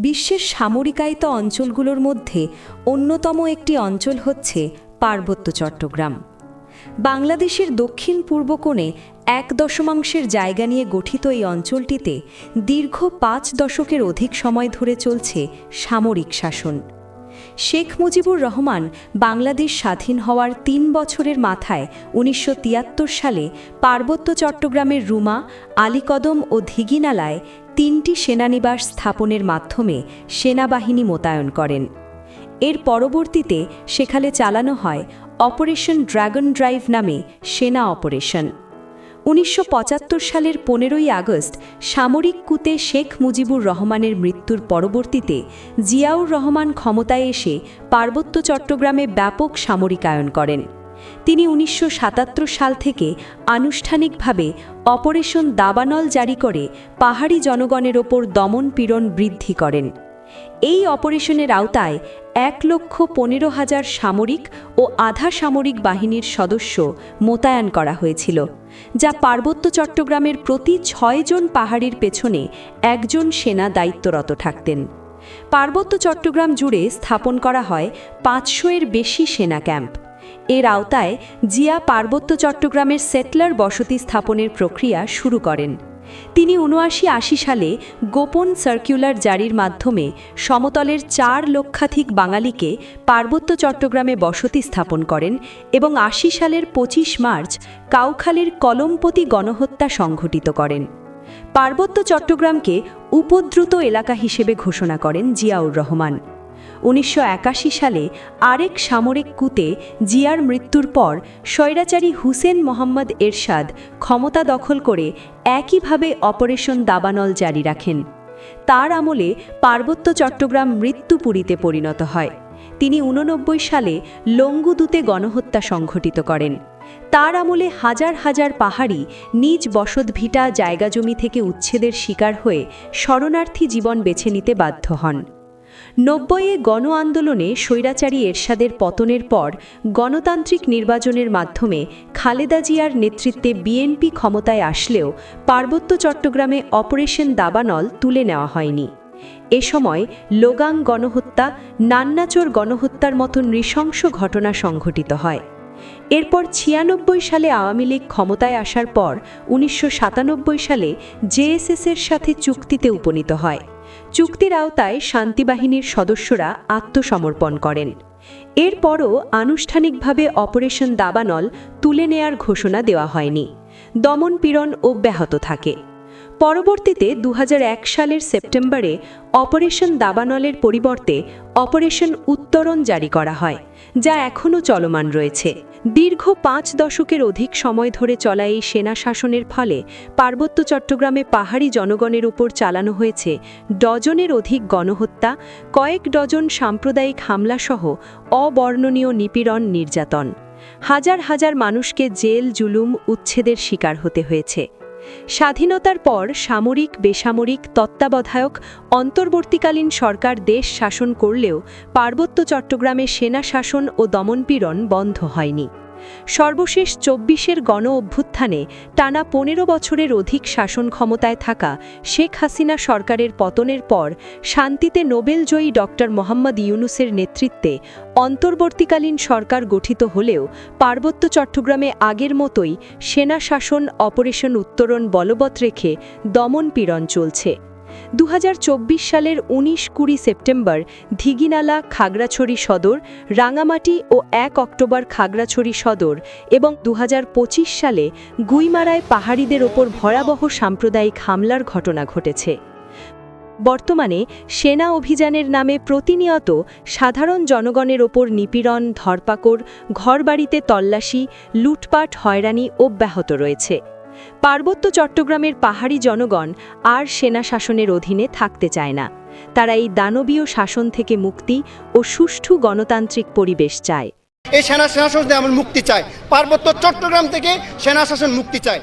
বিশ্বের সামরিকায়িত অঞ্চলগুলোর মধ্যে অন্যতম একটি অঞ্চল হচ্ছে পার্বত্য চট্টগ্রাম। বাংলাদেশের দক্ষিণ পূর্ব কোণে এক দশমাংশের জায়গা নিয়ে গঠিত এই অঞ্চলটিতে দীর্ঘ পাঁচ দশকের অধিক সময় ধরে চলছে সামরিক শাসন। শেখ মুজিবুর রহমান বাংলাদেশ স্বাধীন হওয়ার তিন বছরের মাথায় উনিশশো তিয়াত্তর সালে পার্বত্য চট্টগ্রামের রুমা, আলীকদম ও ধিগিনালায় তিনটি সেনানিবাস স্থাপনের মাধ্যমে সেনাবাহিনী মোতায়েন করেন। এর পরবর্তীতে সেখানে চালানো হয় অপারেশন ড্রাগন ড্রাইভ নামে সেনা অপারেশন। উনিশশো পঁচাত্তর সালের পনেরোই আগস্ট সামরিক কুতে শেখ মুজিবুর রহমানের মৃত্যুর পরবর্তীতে জিয়াউর রহমান ক্ষমতায় এসে পার্বত্য চট্টগ্রামে ব্যাপক সামরিকায়ন করেন। তিনি উনিশশো সাতাত্তর সাল থেকে আনুষ্ঠানিকভাবে অপারেশন দাবানল জারি করে পাহাড়ি জনগণের ওপর দমন পীড়ন বৃদ্ধি করেন। এই অপারেশনের আওতায় এক লক্ষ পনেরো হাজার সামরিক ও আধা সামরিক বাহিনীর সদস্য মোতায়েন করা হয়েছিল, যা পার্বত্য চট্টগ্রামের প্রতি ছয়জন পাহাড়ির পেছনে একজন সেনা দায়িত্বরত থাকতেন। পার্বত্য চট্টগ্রাম জুড়ে স্থাপন করা হয় পাঁচশো এর বেশি সেনা ক্যাম্প। এর আওতায় জিয়া পার্বত্য চট্টগ্রামের সেটলার বসতি স্থাপনের প্রক্রিয়া শুরু করেন। তিনি উনআশি আশি সালে গোপন সার্কুলার জারির মাধ্যমে সমতলের চার লক্ষাধিক বাঙালিকে পার্বত্য চট্টগ্রামে বসতি স্থাপন করেন এবং আশি সালের ২৫ মার্চ কাউখালীর কলমপতি গণহত্যা সংঘটিত করেন। পার্বত্য চট্টগ্রামকে উপদ্রুত এলাকা হিসেবে ঘোষণা করেন জিয়াউর রহমান। উনিশশো একাশি সালে আরেক সামরিক কুতে জিয়ার মৃত্যুর পর স্বৈরাচারী হুসেন মোহাম্মদ এরশাদ ক্ষমতা দখল করে একইভাবে অপারেশন দাবানল জারি রাখেন। তার আমলে পার্বত্য চট্টগ্রাম মৃত্যুপুরীতে পরিণত হয়। তিনি উননব্বই সালে লঙ্গুদুতে গণহত্যা সংঘটিত করেন। তার আমলে হাজার হাজার পাহাড়ি নিজ বসতভিটা জায়গা জমি থেকে উচ্ছেদের শিকার হয়ে শরণার্থী জীবন বেছে নিতে বাধ্য হন। নব্বইয়ে গণ আন্দোলনে স্বৈরাচারী এরশাদের পতনের পর গণতান্ত্রিক নির্বাচনের মাধ্যমে খালেদা জিয়ার নেতৃত্বে বিএনপি ক্ষমতায় আসলেও পার্বত্য চট্টগ্রামে অপারেশন দাবানল তুলে নেওয়া হয়নি। এ সময় লোগাং গণহত্যা, নান্নাচোর গণহত্যার মতো নৃশংস ঘটনা সংঘটিত হয়। এরপর ছিয়ানব্বই সালে আওয়ামী লীগ ক্ষমতায় আসার পর উনিশশো সাতানব্বই সালে জেএসএসের সাথে চুক্তিতে উপনীত হয়। চুক্তির আওতায় শান্তিবাহিনীর সদস্যরা আত্মসমর্পণ করেন। এরপরও আনুষ্ঠানিকভাবে অপারেশন দাবানল তুলে নেয়ার ঘোষণা দেওয়া হয়নি। দমন পীড়ন অব্যাহত থাকে। পরবর্তীতে দু হাজার এক সালের সেপ্টেম্বরে অপারেশন দাবানলের পরিবর্তে অপারেশন উত্তরণ জারি করা হয়, যা এখনও চলমান রয়েছে। দীর্ঘ পাঁচ দশকের অধিক সময় ধরে চলা এই সেনা শাসনের ফলে পার্বত্য চট্টগ্রামে পাহাড়ি জনগণের উপর চালানো হয়েছে ডজনের অধিক গণহত্যা, কয়েক ডজন সাম্প্রদায়িক হামলাসহ অবর্ণনীয় নিপীড়ন নির্যাতন। হাজার হাজার মানুষকে জেল, জুলুম, উচ্ছেদের শিকার হতে হয়েছে। স্বাধীনতার পর সামরিক, বেসামরিক, তত্ত্বাবধায়ক, অন্তর্বর্তীকালীন সরকার দেশ শাসন করলেও পার্বত্য চট্টগ্রামে সেনা শাসন ও দমনপীড়ন বন্ধ হয়নি। সর্বশেষ চব্বিশের গণ অভ্যুত্থানে টানা পনেরো বছরের অধিক শাসন ক্ষমতায় থাকা শেখ হাসিনা সরকারের পতনের পর শান্তিতে নোবেলজয়ী ডক্টর মোহাম্মদ ইউনুসের নেতৃত্বে অন্তর্বর্তীকালীন সরকার গঠিত হলেও পার্বত্য চট্টগ্রামে আগের মতোই সেনা শাসন অপারেশন উত্তরণ বলবৎ রেখে দমন পীড়ন চলছে। দু হাজার চব্বিশ সালের উনিশ কুড়ি সেপ্টেম্বর ধিগিনালা খাগড়াছড়ি সদর, রাঙামাটি ও এক অক্টোবর খাগড়াছড়ি সদর এবং দুহাজার পঁচিশ সালে গুইমারায় পাহাড়িদের ওপর ভয়াবহ সাম্প্রদায়িক হামলার ঘটনা ঘটেছে। বর্তমানে সেনা অভিযানের নামে প্রতিনিয়ত সাধারণ জনগণের ওপর নিপীড়ন, ধরপাকড়, ঘরবাড়িতে তল্লাশি, লুটপাট, হয়রানি অব্যাহত রয়েছে। পার্বত্য চট্টগ্রামের পাহাড়ি জনগণ আর সেনা শাসনের অধীনে থাকতে চায় না। তারা এই দানবীয় শাসন থেকে মুক্তি ও সুষ্ঠু গণতান্ত্রিক পরিবেশ চায়। এই সেনা শাসন থেকে আমরা মুক্তি চাই পার্বত্য চট্টগ্রাম থেকে সেনা শাসন মুক্তি চাই